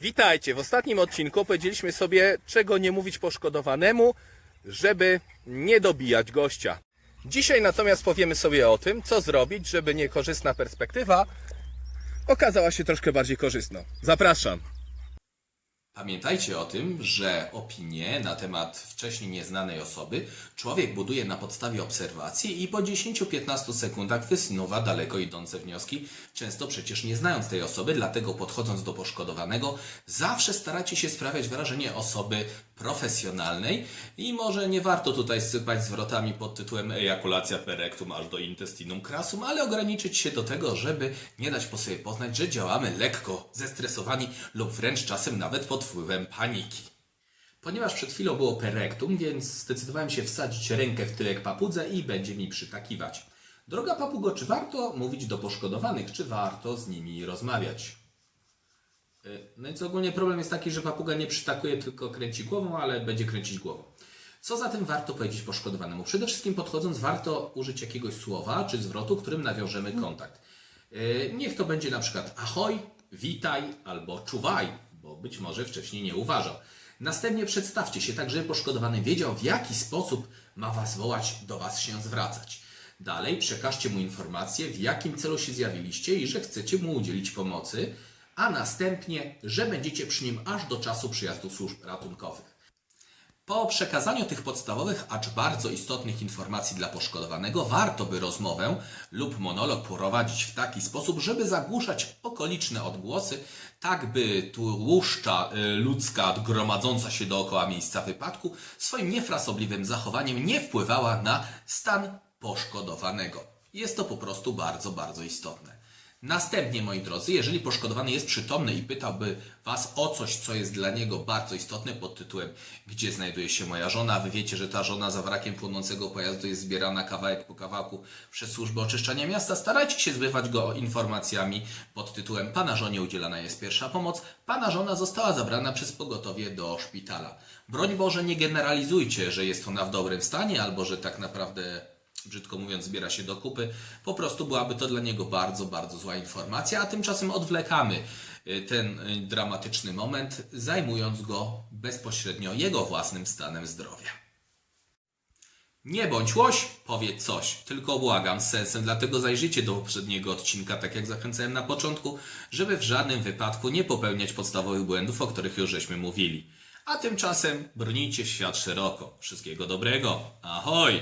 Witajcie! W ostatnim odcinku powiedzieliśmy sobie, czego nie mówić poszkodowanemu, żeby nie dobijać gościa. Dzisiaj natomiast powiemy sobie o tym, co zrobić, żeby niekorzystna perspektywa okazała się troszkę bardziej korzystną. Zapraszam! Pamiętajcie o tym, że opinie na temat wcześniej nieznanej osoby człowiek buduje na podstawie obserwacji i po 10-15 sekundach wysnuwa daleko idące wnioski, często przecież nie znając tej osoby, dlatego podchodząc do poszkodowanego, zawsze staracie się sprawiać wrażenie osoby profesjonalnej i może nie warto tutaj sypać zwrotami pod tytułem ejakulacja per rectum aż do intestinum crassum, ale ograniczyć się do tego, żeby nie dać po sobie poznać, że działamy lekko zestresowani lub wręcz czasem nawet pod wpływem paniki. Ponieważ przed chwilą było perektum, więc zdecydowałem się wsadzić rękę w tyłek papudze i będzie mi przytakiwać. Droga papugo, czy warto mówić do poszkodowanych, czy warto z nimi rozmawiać? Y, No więc ogólnie problem jest taki, że papuga nie przytakuje, tylko kręci głową, ale będzie kręcić głową. Co zatem warto powiedzieć poszkodowanemu? Przede wszystkim podchodząc, warto użyć jakiegoś słowa czy zwrotu, którym nawiążemy kontakt. Y, Niech to będzie na przykład ahoj, witaj albo czuwaj, bo być może wcześniej nie uważał. Następnie przedstawcie się tak, żeby poszkodowany wiedział, w jaki sposób ma Was wołać, do Was się zwracać. Dalej przekażcie mu informację, w jakim celu się zjawiliście i że chcecie mu udzielić pomocy, a następnie, że będziecie przy nim aż do czasu przyjazdu służb ratunkowych. Po przekazaniu tych podstawowych, acz bardzo istotnych informacji dla poszkodowanego, warto by rozmowę lub monolog prowadzić w taki sposób, żeby zagłuszać okoliczne odgłosy, tak by tłuszcza y, ludzka gromadząca się dookoła miejsca wypadku swoim niefrasobliwym zachowaniem nie wpływała na stan poszkodowanego. Jest to po prostu bardzo, bardzo istotne. Następnie, moi drodzy, jeżeli poszkodowany jest przytomny i pytałby Was o coś, co jest dla niego bardzo istotne pod tytułem Gdzie znajduje się moja żona? Wy wiecie, że ta żona za wrakiem płonącego pojazdu jest zbierana kawałek po kawałku przez służbę oczyszczania miasta. Starajcie się zbywać go informacjami pod tytułem Pana żonie udzielana jest pierwsza pomoc. Pana żona została zabrana przez pogotowie do szpitala. Broń Boże, nie generalizujcie, że jest ona w dobrym stanie albo że tak naprawdę brzydko mówiąc, zbiera się do kupy, po prostu byłaby to dla niego bardzo, bardzo zła informacja, a tymczasem odwlekamy y, ten y, dramatyczny moment, zajmując go bezpośrednio jego własnym stanem zdrowia. Nie bądź łoś, powiedz coś, tylko błagam z sensem, dlatego zajrzyjcie do poprzedniego odcinka, tak jak zachęcałem na początku, żeby w żadnym wypadku nie popełniać podstawowych błędów, o których już żeśmy mówili. A tymczasem brnijcie w świat szeroko. Wszystkiego dobrego. Ahoj!